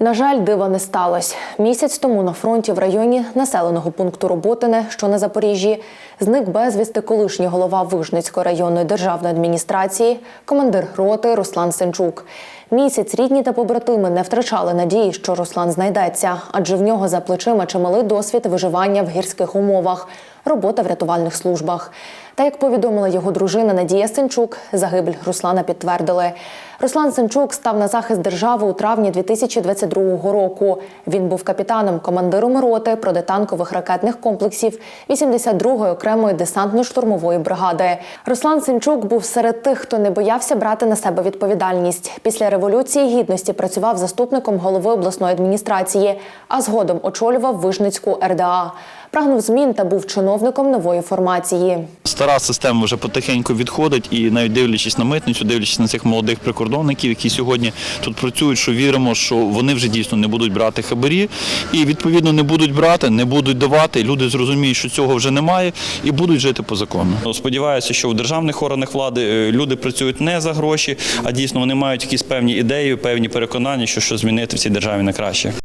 На жаль, дива не сталося. Місяць тому на фронті в районі населеного пункту Роботине, що на Запоріжжі, зник безвісти колишній голова Вижницької районної державної адміністрації, командир роти Руслан Сенчук. Місяць рідні та побратими не втрачали надії, що Руслан знайдеться, адже в нього за плечима чималий досвід виживання в гірських умовах, робота в рятувальних службах. Та як повідомила його дружина Надія Сенчук, загибель Руслана підтвердили. Руслан Сенчук став на захист держави у травні 2022 року. Він був капітаном, командиром роти протитанкових ракетних комплексів 82-ї окремої десантно-штурмової бригади. Руслан Сенчук був серед тих, хто не боявся брати на себе відповідальність. Після революції гідності працював заступником голови обласної адміністрації, а згодом очолював Вижницьку РДА. Прагнув змін та був чиновником нової формації. Стара система вже потихеньку відходить, і навіть дивлячись на митницю, дивлячись на цих молодих прикордонників, які сьогодні тут працюють, що віримо, що вони вже дійсно не будуть брати хабарі, і відповідно не будуть брати, не будуть давати. Люди зрозуміють, що цього вже немає, і будуть жити по закону. Сподіваюся, що в державних органах влади е, люди працюють не за гроші, а дійсно вони мають якісь певні ідеї, певні переконання, що що змінити в цій державі на краще.